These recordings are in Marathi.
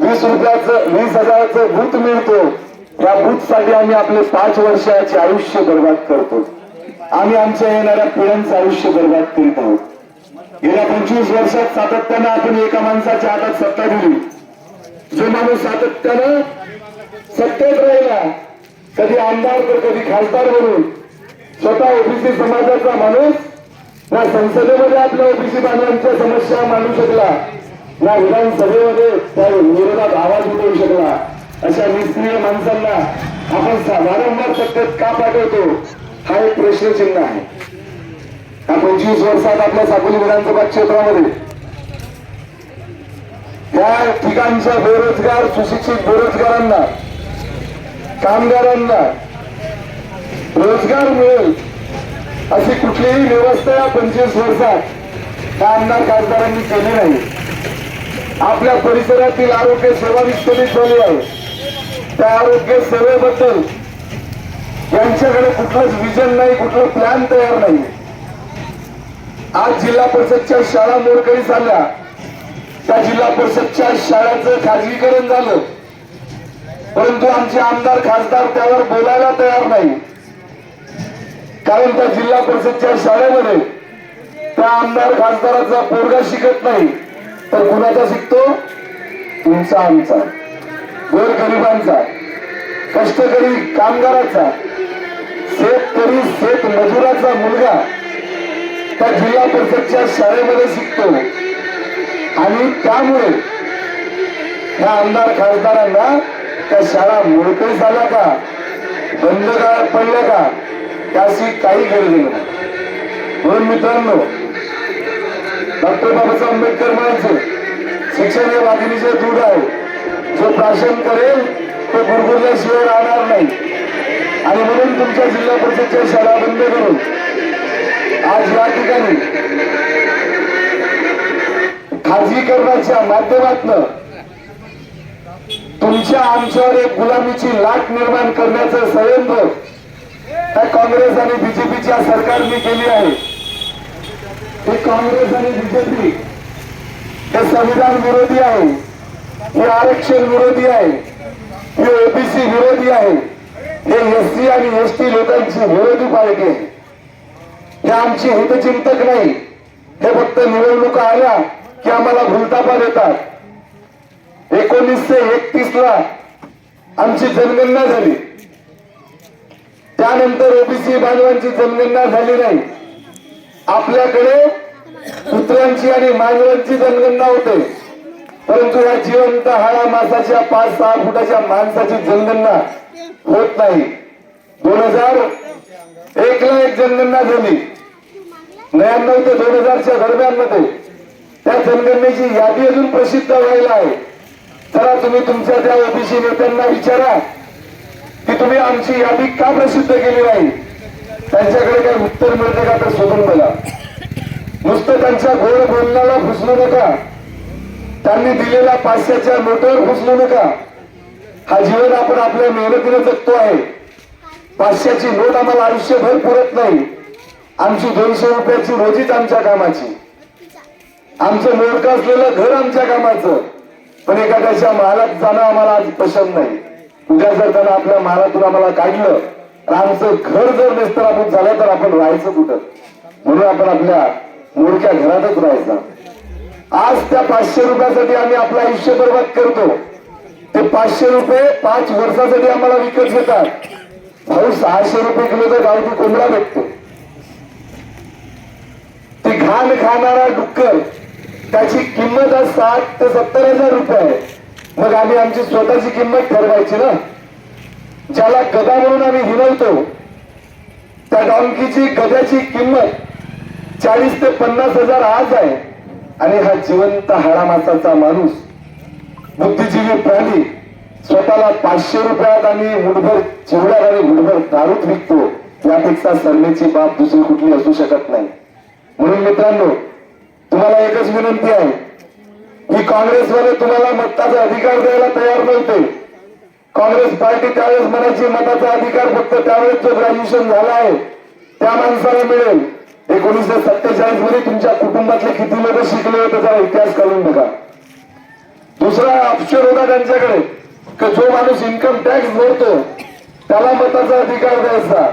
वीस रुपयाचं वीस हजाराचं भूत मिळतो. या भूत साठी आम्ही आपले पाच वर्षाचे आयुष्य बर्बाद करतो. आम्ही आमच्या येणाऱ्या पिढ्यांचं आयुष्य बर्बाद करीत आहोत. गेल्या पंचवीस वर्षात सातत्यानं आपण एका माणसाच्या हातात सत्ता दिली. जो माणूस सातत्यानं सत्तेत राहिला कधी आमदार तर कधी खासदार म्हणून स्वतः ओबीसी समाजाचा माणूस ना संसदेमध्ये आपल्या ओबीसी बांधवांच्या समस्या मांडू शकला. ना विधानसभेमध्ये त्या विरोधात आवाज उठवू शकला. अशा निष्क्रिय माणसांना आपण वारंवार सत्तेत का पाठवतो? हा एक प्रश्नचिन्ह आहे. हा पंचवीस वर्षात आपल्या साकोली विधानसभा क्षेत्रामध्ये. त्या ठिकाणच्या बेरोजगार सुशिक्षित बेरोजगारांना कामगारांना रोजगार मिळेल अशी कुठलीही व्यवस्था या पंचवीस वर्षात त्या आमदार खासदारांनी केली नाही. आपल्या परिसरातील आरोग्य सेवा विस्कळीत झाली आहे. त्या आरोग्य सेवेबद्दल यांच्याकडे कुठलंच विजन नाही कुठलं प्लॅन तयार नाही. आज जिल्हा परिषदच्या शाळा मोडकळी झाल्या. त्या जिल्हा परिषदच्या शाळेचं खाजगीकरण झालं. परंतु आमचे आमदार खासदार त्यावर बोलायला तयार नाही. कारण त्या जिल्हा परिषदच्या शाळेमध्ये त्या आमदार खासदाराचा पोरगा शिकत नाही. तर कुणाचा शिकतो? तुमचा आमचा. गोरगरिबांचा. कष्टकरी कामगाराचा. शेतकरी शेत मजुराचा मुलगा. त्या जिल्हा परिषदच्या शाळेमध्ये शिकतो. आणि त्यामुळे ह्या आमदार खासदारांना त्या शाळा मोडकळी झाल्या का? बंद पडल्या का? त्याशी काही गरज नाही. म्हणून मित्रांनो डॉक्टर बाबासाहेब आंबेडकर म्हणायचे शिक्षण हे वाघिणीचे दूध आहे. जो प्राशन करेल तो गुरगुरल्याशिवाय राहणार नाही. आणि म्हणून तुमच्या जिल्हा परिषदच्या शाळा बंद करून आज या ठिकाणी खाजगीकरणाच्या माध्यमातून तुमच्या आमच्यावर एक गुलामीची लाट निर्माण करण्याचं संयंत्र त्या काँग्रेस आणि बीजेपीच्या सरकारने केली आहे. हे काँग्रेस आणि बीजेपी हे संविधान विरोधी आहे हे आरक्षण विरोधी आहे हे ओबीसी विरोधी आहे हे एस सी आणि एस टी लोकांची विरोधी पार्टी आहे. हे आमची हितचिंतक नाही. हे फक्त निवडणुका आल्या की आम्हाला भूलतापा देतात. एकोणीसशे एकतीस ला आमची जनगणना झाली. त्यानंतर ओबीसी बांधवांची जनगणना झाली नाही. आपल्याकडे कुत्र्यांची आणि मांजरांची जनगणना होते. परंतु या जिवंत हाडा मासाच्या पाच सहा फुटाच्या माणसाची जनगणना होत नाही. दोन हजार एक ला एक जनगणना झाली. नव्याण्णव ते दोन हजारच्या दरम्यानमध्ये त्या जनगणनेची यादी अजून प्रसिद्ध व्हायला आहे. जरा तुम्ही तुमच्या त्या ओबीसी नेत्यांना विचारा की तुम्ही आमची यादी का प्रसिद्ध केली नाही? त्यांच्याकडे काही उत्तर मिळते का तर शोधून बघा. नुसतं त्यांच्या गोड बोलण्याला फुसलू नका. त्यांनी दिलेल्या पाचशेच्या नोटवर फुसलू नका. हा जीवन आपण आपल्या मेहनतीने जगतो आहे. पाचशेची नोट आम्हाला आयुष्यभर पुरत नाही. आमची दोनशे रुपयाची रोजीच आमच्या कामाची. आमचं मोडकं असलेलं घर आमच्या कामाचं. पण एखाद्याच्या महालात जाणं आम्हाला आज पसंत नाही. उद्या जर त्यानं आपल्या महालातून आम्हाला काढलं आमचं घर जर निस्तराभूत झालं तर आपण राहायचं कुठं? म्हणून आपण आपल्या मोडक्या घरातच राहायचं. आज त्या पाचशे रुपयासाठी आम्ही आपलं आयुष्य बर्बाद करतो. ते पाचशे रुपये पाच वर्षासाठी आम्हाला विकत घेतात. भाऊ सहाशे रुपये किलो तर गावठी कोंबडा भेटतो. ती घाण खाणारा डुक्कर त्याची किंमत आज साठ ते सत्तर हजार रुपये आहे. मग आम्ही आमची स्वतःची किंमत ठरवायची ना? ज्याला गदा म्हणून आम्ही हिनवतो त्या डॉंकीची गद्याची किंमत चाळीस ते पन्नास हजार आज आहे. आणि हा जिवंत हाडामासाचा माणूस बुद्धिजीवी प्राणी स्वतःला पाचशे रुपयात आणि मुठभर चिवड्यात आणि मुठभर दारूत विकतो यापेक्षा सल्लेची बाब दुसरी कुठली असू शकत नाही. म्हणून मित्रांनो तुम्हाला एकच विनंती आहे. की काँग्रेसवाले तुम्हाला मताचा अधिकार द्यायला तयार नव्हते. काँग्रेस पार्टी त्यावेळेस मनाची मताचा अधिकार फक्त त्यावेळेस जो ग्रॅज्युएशन झाला आहे त्या माणसाला मिळेल. एकोणीसशे सत्तेचाळीसमध्ये तुमच्या कुटुंबातले किती लोक शिकले होते त्याचा इतिहास काढून बघा. दुसरा ऑप्शन होता त्यांच्याकडे की जो माणूस इन्कम टॅक्स भरतो त्याला मताचा अधिकार द्यायचा.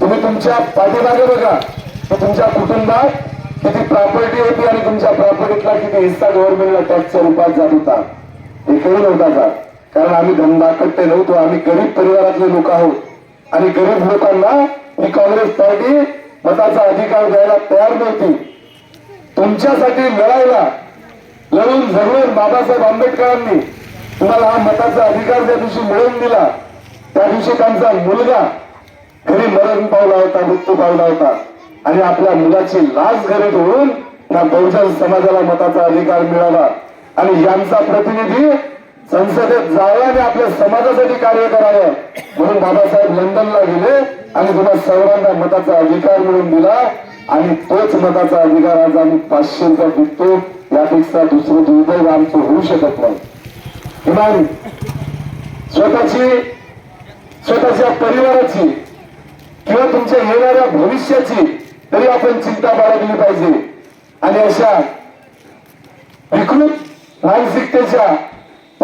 तुम्ही तुमच्या पाठीमागे बघा तर तुमच्या कुटुंबात किती प्रॉपर्टी होती आणि तुमच्या प्रॉपर्टीतला किती हिस्सा गव्हर्नमेंटला टॅक्सच्या रूपात जात होता. एकही नव्हता जात कारण आम्ही धंदाकट्टे नव्हतो आम्ही गरीब परिवारातले लोक आहोत. आणि गरीब लोकांना ही काँग्रेस पार्टी मताचा अधिकार द्यायला तयार नव्हती. तुमच्यासाठी लढायला लढून झगडून बाबासाहेब आंबेडकरांनी तुम्हाला हा मताचा अधिकार ज्या दिवशी मिळवून दिला त्या दिवशी त्यांचा मुलगा घरी मरण पावला होता मृत्यू पावला होता. आणि आपल्या मुलाची लाच घरी धुळून या बहुजन समाजाला मताचा अधिकार मिळाला. आणि यांचा प्रतिनिधी संसदेत जावं आणि आपल्या समाजासाठी कार्य करावं म्हणून बाबासाहेब लंडनला गेले आणि तुम्हाला सर्वांना मताचा अधिकार मिळवून दिला. आणि तोच मताचा अधिकार आज आम्ही पाचशे रुपये विकतो. यापेक्षा दुसरं दुर्दैव आमचं होऊ शकत नाही. किमान स्वतःची स्वतःच्या परिवाराची किंवा तुमच्या येणाऱ्या भविष्याची तरी आपण चिंता बाळगली पाहिजे. आणि अशा विकृत मानसिकतेच्या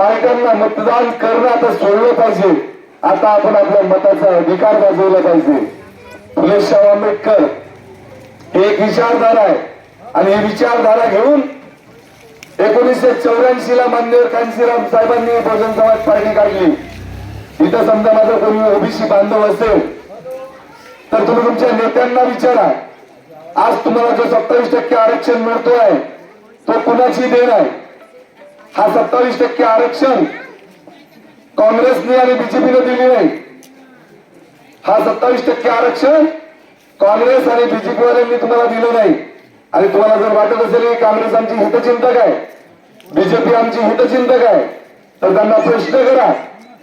पालकांना मतदान करणं आता सोडलं पाहिजे. आता आपण आपल्या मताचा अधिकार गाजवला पाहिजे. फुले शाह आंबेडकर हे एक विचारधारा आहे. आणि ही विचारधारा घेऊन एकोणीसशे चौऱ्याऐंशी ला मान्यवर कांशीराम साहेबांनी बहुजन समाज पार्टी काढली. इथं समजा माझा कोणी ओबीसी बांधव असेल तर तुम्ही तुमच्या नेत्यांना विचारा. आज तुम्हाला जो सत्तावीस टक्के आरक्षण मिळतोय तो कुणाची देण आहे? हा सत्तावीस टक्के आरक्षण काँग्रेसने आणि बीजेपीने दिली नाही. हा सत्तावीस टक्के आरक्षण काँग्रेस आणि बीजेपीवाल्यांनी तुम्हाला दिलं नाही. आणि तुम्हाला जर वाटत असेल की काँग्रेस आमची हितचिंतक आहे बीजेपी आमची हितचिंतक आहे तर त्यांना प्रश्न करा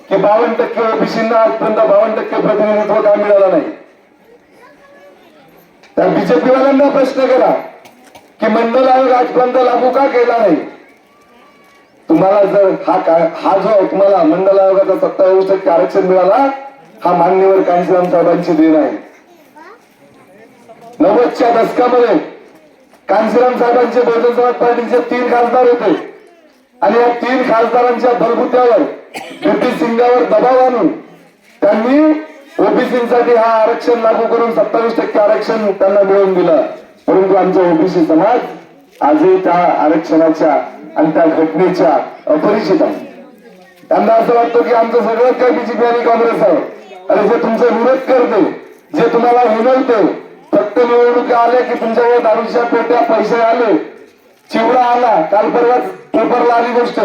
की बावन्न टक्के ओबीसींना आजपर्यंत बावन्न टक्के प्रतिनिधित्व का मिळालं नाही? त्या बीजेपी वाल्यांना प्रश्न करा की मंडल आयोग आजपर्यंत लागू का केला नाही? तुम्हाला जर हा हा जो तुम्हाला मंडल आयोगाचा सत्तावीस टक्के आरक्षण मिळाला हा मान्यवर कांशीराम साहेबांची देण आहे. नव्वदच्या दशकामध्ये कांशीराम साहेबांचे बहुजन समाज पार्टीचे तीन खासदार होते. आणि या तीन खासदारांच्या बलबुत्यावर युती सिंगावर दबाव आणून त्यांनी ओबीसीसाठी हा आरक्षण लागू करून सत्तावीस टक्के आरक्षण त्यांना मिळवून दिलं. परंतु आमचा ओबीसी समाज आजही त्या आरक्षणाच्या आणि त्या घटनेच्या अपरिचित आहे. त्यांना असं वाटतं की आमचं सगळं काही बीजेपी आणि काँग्रेस आहे. आणि जे तुमचा विरोध करते जे तुम्हाला हिनवते फक्त निवडणुका आल्या की तुमच्याकडे दारूच्या पेट्या पैसे आले. चिवडा आला काल परवाच पेपरला आली गोष्ट.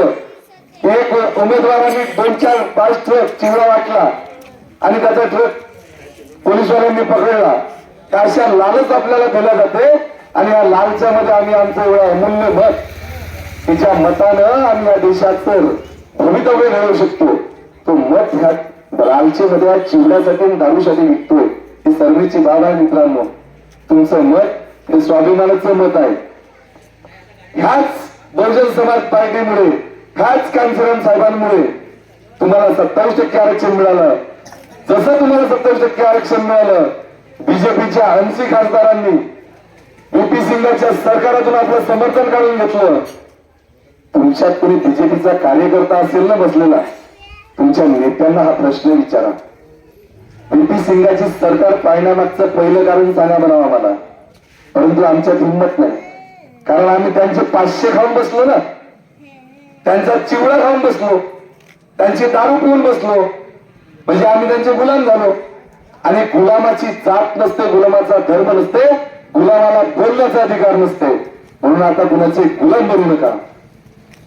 एक उमेदवारांनी दोन चार पाच ट्रक चिवडा वाटला आणि त्याचा ट्रक पोलिसवाल्यांनी पकडला. त्या अशा लालच आपल्याला दिल्या जाते आणि या लालच्यामध्ये आम्ही आमचं एवढं अमूल्य मत तिच्या मतानं आम्ही या देशाचं भवितव्य घडवू शकतो. तो मत ह्या रालचीमध्ये या चिवड्यासाठी आणि दारूसाठी विकतोय ही सर्वेची बाब आहे मित्रांनो. तुमचं मत हे स्वाभिमानाचं मत आहे. ह्याच बहुजन समाज पार्टीमुळे ह्याच कांचरण साहेबांमुळे तुम्हाला सत्तावीस टक्के आरक्षण मिळालं. जसं तुम्हाला सत्तावीस टक्के आरक्षण मिळालं बीजेपीच्या ऐंशी खासदारांनी युपी सिंगाच्या सरकारातून आपलं समर्थन काढून घेतलं. तुमच्यात कोणी बीजेपीचा कार्यकर्ता असेल ना बसलेला तुमच्या नेत्यांना हा प्रश्न विचारा. पीपी सिंगाची सरकार पाहण्यामागचं पहिलं कारण सांगा म्हणावं आम्हाला. परंतु आमच्यात हिंमत नाही. कारण आम्ही त्यांचे पाचशे खाऊन बसलो ना. त्यांचा चिवडा खाऊन बसलो. त्यांची दारू पिऊन बसलो. म्हणजे आम्ही त्यांचे गुलाम झालो. आणि गुलामाची जात नसते गुलामाचा धर्म नसते गुलामाला बोलण्याचा अधिकार नसते. म्हणून आता कुणाचे गुलाम बनू नका.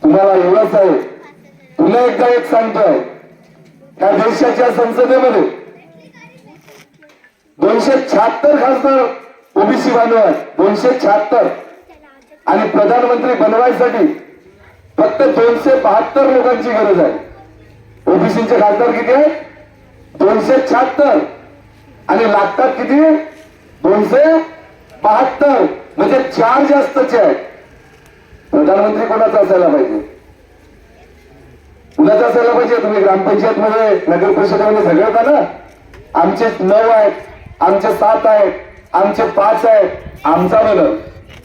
तुम्हाला एवढंच आहे. पुन्हा एकदा एक सांगतोय. त्या देशाच्या संसदेमध्ये दोनशे शहात्तर खासदार ओबीसी बांधव आहेत. दोनशे शहात्तर. आणि प्रधानमंत्री बनवायसाठी फक्त दोनशे बहात्तर लोकांची गरज आहे. ओबीसीचे खासदार किती आहेत? दोनशे शहात्तर. आणि लागतात किती? दोनशे बहात्तर. म्हणजे चार जास्तचे आहेत. प्रधानमंत्री कोणाचा असायला पाहिजे? कुणाचा असायला पाहिजे? तुम्ही ग्रामपंचायत मध्ये नगर परिषदेमध्ये झगडता ना? आमचे नऊ आहेत आमचे सात आहेत आमचे पाच आहेत आमचा बनल.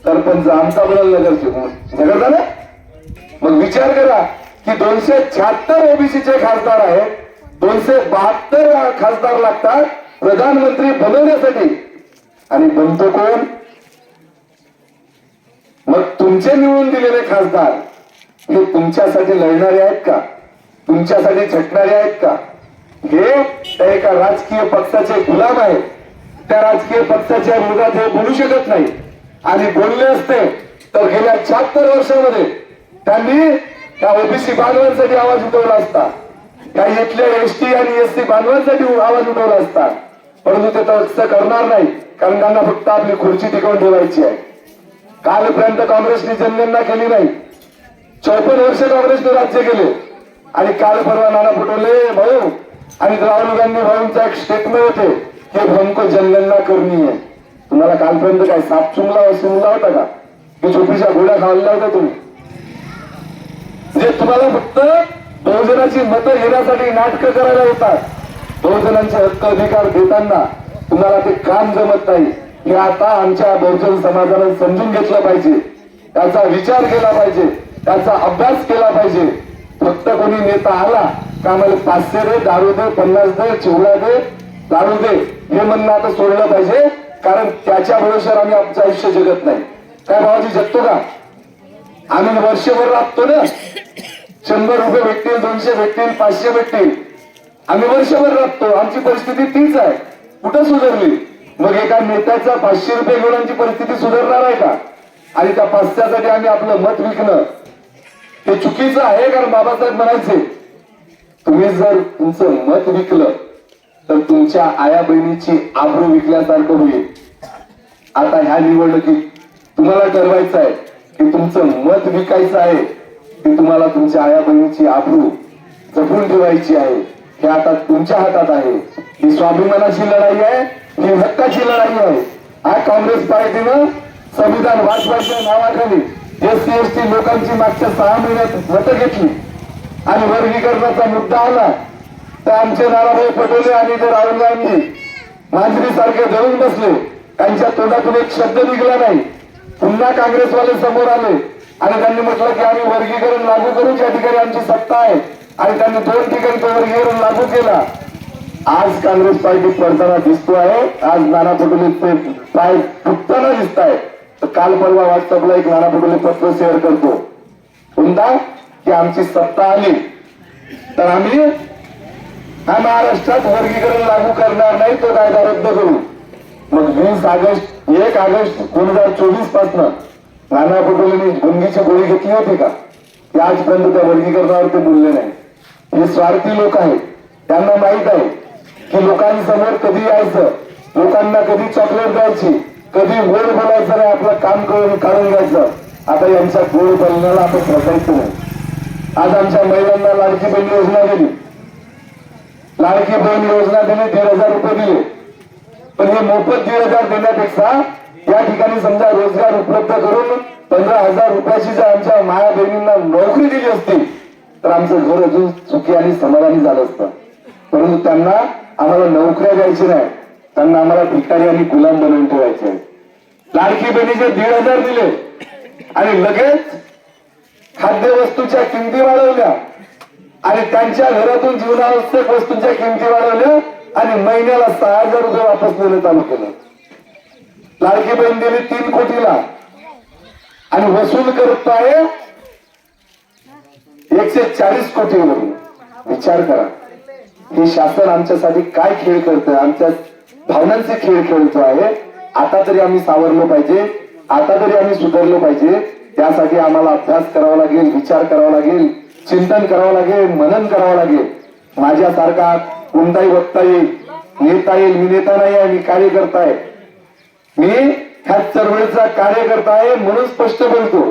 सरपंच आमचा बनल नगरसेवक झगडता ना मग विचार करा की दोनशे शहात्तर ओबीसीचे खासदार आहेत दोनशे बहात्तर खासदार लागतात प्रधानमंत्री बनवण्यासाठी. आणि बनतो कोण? मग तुमचे निवडून दिलेले खासदार हे तुमच्यासाठी लढणारे आहेत का? तुमच्यासाठी झटणारे आहेत का? हे एका राजकीय पक्षाचे गुलाम आहेत. त्या राजकीय पक्षाच्या विरोधात हे बोलू शकत नाही. आणि बोलले असते तर गेल्या शहात्तर वर्षामध्ये त्यांनी त्या ओबीसी बांधवांसाठी आवाज उठवला असता. त्या इथल्या एसटी आणि एसटी बांधवांसाठी आवाज उठवला असता. परंतु ते तसं करणार नाही कारण त्यांना फक्त आपली खुर्ची टिकवून ठेवायची आहे. कालपर्यंत काँग्रेसने जनगणना केली नाही. चौपन्न वर्ष काँग्रेसने राज्य केले. आणि काल परवा नाना पटोले भाऊ. आणि राहुल गांधी भाऊंचा एक स्टेटमेंट होते की हमको जनगणना करणी आहे. तुम्हाला कालपर्यंत काय साप चुंगला चुंगला होता का? की झोपीच्या घोड्या खाल्ला होता तुम्ही? म्हणजे तुम्हाला फक्त बहुजनाची मतं घेण्यासाठी नाटकं करायला येतात. बहुजनांचे हक्क अधिकार देताना तुम्हाला ते काम जमत नाही. हे आता आमच्या बहुजन समाजाला समजून घेतलं पाहिजे. त्याचा विचार केला पाहिजे. त्याचा अभ्यास केला पाहिजे. फक्त कोणी नेता आला का आम्हाला पाचशे दे दारू दे पन्नास दे चिवडा दे दारू दे हे म्हणणं आता सोडलं पाहिजे. कारण त्याच्या भरोश्यावर आम्ही आमचं आयुष्य जगत नाही. काय भावाजी जगतो का? आम्ही वर्षभर राबतो ना. शंभर रुपये भेटतील दोनशे भेटतील पाचशे भेटतील. आम्ही वर्षभर राबतो. आमची परिस्थिती तीच आहे. कुठं सुधारली? मग एका नेत्याचा पाचशे रुपये घेऊन परिस्थिती सुधारणार आहे का? आणि त्या पाचशेसाठी आम्ही आपलं मत विकणं हे चुकीचं आहे कारण बाबासाहेब म्हणायचे तुम्ही जर तुमचं मत विकलं तर तुमच्या आया बहिणीची आबरू विकल्यासारखं होईल. आता ह्या निवडणुकीत तुम्हाला ठरवायचं आहे की तुमचं मत विकायचं आहे की तुम्हाला तुमच्या आया बहिणीची आबरू जपून ठेवायची आहे. हे आता तुमच्या हातात आहे. ही स्वाभिमानाची लढाई आहे. ही हक्काची लढाई आहे. आज काँग्रेस पार्टीनं संविधान वाचवायच्या नावाखाली एस सी एस टी लोकांची मागच्या सहा महिन्यात मतं घेतली. आणि वर्गीकरणाचा मुद्दा आला. तर आमचे नानाभाऊ पटोले आणि ते राहुल गांधी मांजरी सारखे धरून बसले. त्यांच्या तोंडातून एक शब्द निघला नाही. पुन्हा काँग्रेसवाले समोर आले. आणि त्यांनी म्हटलं की आम्ही वर्गीकरण लागू करू. ज्या ठिकाणी आमची सत्ता आहे. आणि त्यांनी दोन ठिकाणी तो वर्गीकरण लागू केला. आज काँग्रेस पार्टी पडताना दिसतो आहे आज नाना पटोले ते पाय फुटताना दिसत आहे तर काल परवा व्हॉट्सअपला एक नाना पटोले पत्र शेअर करतो. कोणता की आमची सत्ता आली. तर आम्ही हा महाराष्ट्रात वर्गीकरण लागू करणार नाही तो कायदा रद्द करू. मग वीस ऑगस्ट एक ऑगस्ट दोन हजार चोवीस पासन नाना पटोलेंनी गुंगीची गोळी घेतली होती का? ते आजपर्यंत त्या वर्गीकरणावर ते बोलले नाही. हे स्वार्थी लोक आहेत. त्यांना माहीत आहे. की लोकांसमोर कधी यायचं? लोकांना कधी चॉकलेट द्यायची? कधी गोड बोलायचं नाही आपलं काम करून काढून घ्यायचं? आता यांच्या गोड बोलण्याला आपण फसायचं नाही. आज आमच्या महिलांना लाडकी बहीण योजना दिली. लाडकी बहीण योजना दिली दीड हजार रुपये दिले. पण हे मोफत दीड हजार देण्यापेक्षा या ठिकाणी समजा रोजगार उपलब्ध करून पंधरा हजार रुपयाची जर आमच्या माया बहिणींना नोकरी दिली असती तर आमचं घर अजून सुखी आणि समाधानी झालं असतं. परंतु त्यांना आम्हाला नोकऱ्या द्यायची नाही. त्यांना आम्हाला भिकारी आणि गुलाम बनवून ठेवायचे लाडकी बहिणीचे दीड हजार दिले. आणि लगेच खाद्यवस्तूच्या किमती वाढवल्या. आणि त्यांच्या घरातून जीवनावश्यक वस्तूंच्या किमती वाढवल्या. आणि महिन्याला सहा हजार रुपये वापस देणं चालू केलं. लाडकी बहीण दिली तीन कोटीला. आणि वसूल करत आहे एकशे चाळीस कोटीवरून. विचार करा. हे शासन आमच्यासाठी काय खेळ करतोय आमच्या भावनांचे खेळ खेळतो आहे. आता तरी आम्ही सावरलो पाहिजे. आता तरी आम्ही सुधारलो पाहिजे. त्यासाठी आम्हाला अभ्यास करावा लागेल विचार करावा लागेल चिंतन करावं लागेल मनन करावं लागेल. माझ्यासारखा कोणताही वक्ता येईल नेता येईल मी नेता नाही आहे मी कार्यकर्ता आहे. मी ह्या चळवळीचा कार्यकर्ता आहे म्हणून स्पष्ट बोलतो.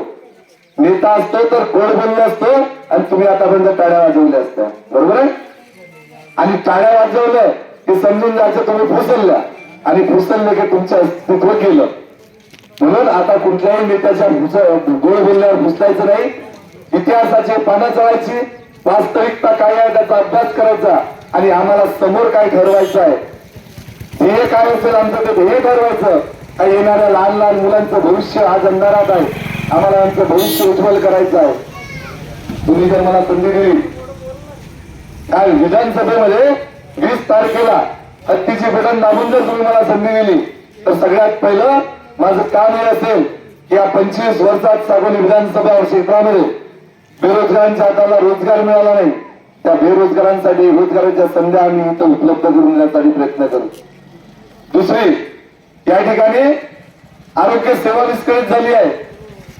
नेता असतो तर गोड बोलले असतो? आणि तुम्ही आतापर्यंत टाळ्या वाजवल्या असत्या. बरोबर आहे? आणि टाळ्या वाजवलं की समजून जायचं तुम्ही फुसलल्या आणि फुसलले की तुमचं अस्तित्व केलं म्हणून आता कुठल्याही नेत्याच्या गोळ बोलल्यावर फुसलायचं नाही. इतिहासाची पानं चढायची. वास्तविकता काय आहे त्याचा अभ्यास करायचा. आणि आम्हाला समोर काय ठरवायचं आहे? ध्येय काय असेल आमचं ते ध्येय ठरवायचं. का येणाऱ्या लहान लहान मुलांचं भविष्य आज अंधारात आहे. आम्हाला आमचं भविष्य उज्ज्वल करायचं आहे. तुम्ही जर मला संधी दिली काल विधानसभेमध्ये वीस तारखेला हत्तीची बटन दाबून जर तुम्ही मला संधी दिली तर सगळ्यात पहिलं माझं काम हे असेल की या पंचवीस वर्षात सागोली विधानसभा क्षेत्रामध्ये बेरोजगारांच्या हाताला रोजगार मिळाला नाही. त्या बेरोजगारांसाठी रोजगाराच्या संध्या आम्ही इथं उपलब्ध करून देण्यासाठी प्रयत्न करू. दुसरी या ठिकाणी आरोग्य सेवा विस्कळीत झाली आहे.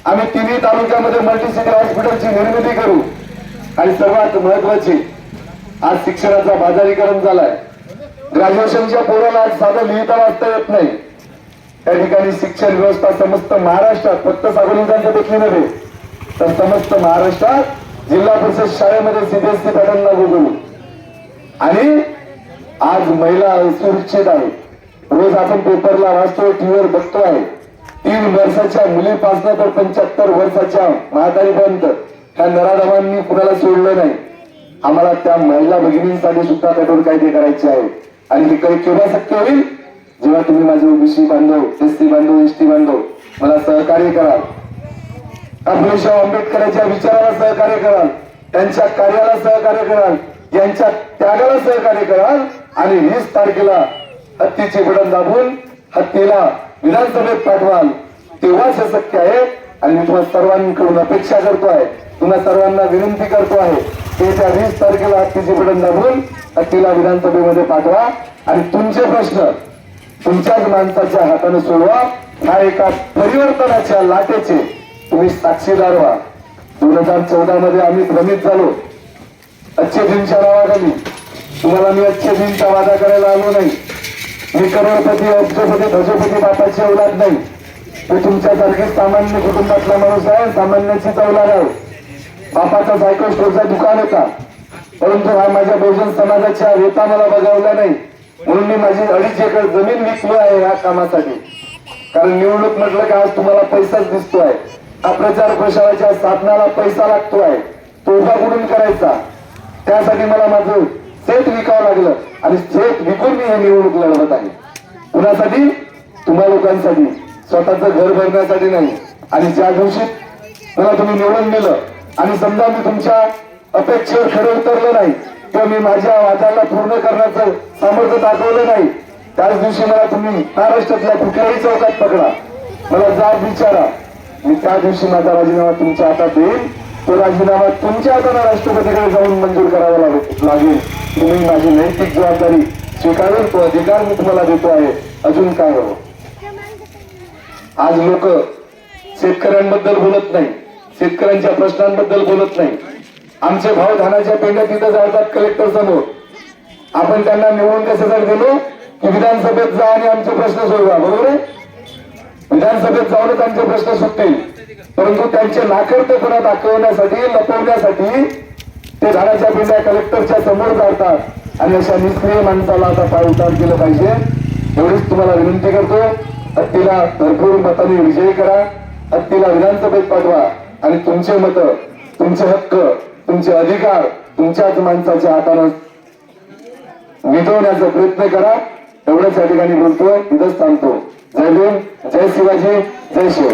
आम्ही तिन्ही तालुक्यामध्ये मल्टीसिटी हॉस्पिटलची निर्मिती करू. आणि सर्वात महत्वाची आज शिक्षणाचा बाजारीकरण झालाय. ग्रॅज्युएशनच्या पोराला आज साधं लिहिता वाचता येत नाही. त्या ठिकाणी शिक्षण व्यवस्था समस्त महाराष्ट्रात फक्त सागोलींच्या देखील नव्हे तर समस्त महाराष्ट्रात जिल्हा परिषद शाळेमध्ये सीबीएसई पॅटर्न लागू करू आणि आज महिला सुरक्षित आहे. रोज आपण पेपरला वाचतो टीव्हीवर बघतो आहे. तीन वर्षाच्या मुलीपासनं तर पंच्याहत्तर वर्षाच्या म्हातारीपर्यंत ह्या नराधमांनी कुणाला सोडलं नाही. आम्हाला त्या महिला भगिनींसाठी सुद्धा कठोर कायदे करायचे आहे. आणि हे काही केव्हा शक्य होईल? जेव्हा तुम्ही माझे ओबीसी बांधव एस टी बांधव एसटी बांधव मला सहकार्य कराल. अबुलशाह आंबेडकरांच्या विचाराला सहकार्य कराल. त्यांच्या कार्याला सहकार्य कराल. यांच्या त्यागाला सहकार्य कराल. आणि वीस तारखेला हत्तीचे बटन दाबून हत्तीला विधानसभेत पाठवाल. तेव्हाच हे शक्य आहे. आणि मी तुम्हाला सर्वांकडून अपेक्षा करतो आहे तुम्हा सर्वांना विनंती करतो आहे येत्या वीस तारखेला हत्तीचे बटन दाबून हत्तीला विधानसभेमध्ये पाठवा. आणि तुमचे प्रश्न तुमच्याच माणसाच्या हाताने सोडवा. ह्या एका परिवर्तनाच्या लाटेचे तुम्ही साक्षीदार व्हा दोन हजार चौदा मध्ये आम्ही भ्रमित झालो. अच्छे नावाखाली तुम्हाला मी अच्छे वादा करायला आलो नाही. मी करोडपती अब्जपती भजपती बापाची औलाद नाही. मी तुमच्यासारखे सामान्य कुटुंबातला माणूस आहे सामान्याची औलाद आहे. बापाचा सायकल स्टोरचा दुकान होता परंतु हा माझ्या बहुजन समाजाच्या रेता मला बजावला नाही. म्हणून मी माझी अडीच एकर जमीन विकलो आहे या कामासाठी. कारण निवडणूक म्हटलं की आज तुम्हाला पैसाच दिसतोय. हा प्रचार प्रसाराच्या साधनाला पैसा लागतो आहे तो उभा कुठून करायचा? त्यासाठी मला माझं सेट विकावं लागलं. आणि सेट विकून मी हे निवडणूक लढवत आहे. कुणासाठी? तुम्हा लोकांसाठी. स्वतःचं घर भरण्यासाठी नाही. आणि ज्या दिवशी मला तुम्ही निवडून दिलं आणि समजा मी तुमच्या अपेक्षेवर खरं उतरलं नाही किंवा मी माझ्या वादाला पूर्ण करण्याचं सामर्थ्य दाखवलं नाही त्याच दिवशी मला तुम्ही महाराष्ट्रातल्या कुठल्याही चौकात पकडा. मला जाब विचारा. मी त्या दिवशी माझा राजीनामा तुमच्या हातात देईल तो राजीनामा तुमच्या हाताने राष्ट्रपतीकडे जाऊन मंजूर करावा लागेल लागेल. तुम्ही माझी नैतिक जबाबदारी स्वीकारून तो अधिकार मी तुम्हाला देतो आहे. अजून काय हवं? आज लोक शेतकऱ्यांबद्दल बोलत नाही शेतकऱ्यांच्या प्रश्नांबद्दल बोलत नाही. आमचे भाव धानाच्या पेंड्या तिथं जातात कलेक्टर समोर. आपण त्यांना निवडून कशासाठी दिलो की विधानसभेत जा आणि आमचे प्रश्न सोडवा बरोबर आहे? विधानसभेत जाऊनच आमचे प्रश्न सुटतील. परंतु त्यांचे नाकर्तेपणा दाखवण्यासाठी लपवण्यासाठी ते धानाच्या पेंड्या कलेक्टरच्या समोर जातात आणि अशा निष्क्रिय माणसाला आता पाय उतार केलं पाहिजे. एवढीच तुम्हाला विनंती करतो. हत्तीला भरपूर मताने विजयी करा. हत्तीला विधानसभेत पाठवा. आणि तुमचे मत तुमचे हक्क तुमचे अधिकार तुमच्याच माणसाच्या हातानं मिटवण्याचा प्रयत्न करा. एवढंच या ठिकाणी बोलतोय. इथंच थांबतो. जय भीम जय शिवाजी जय शिव.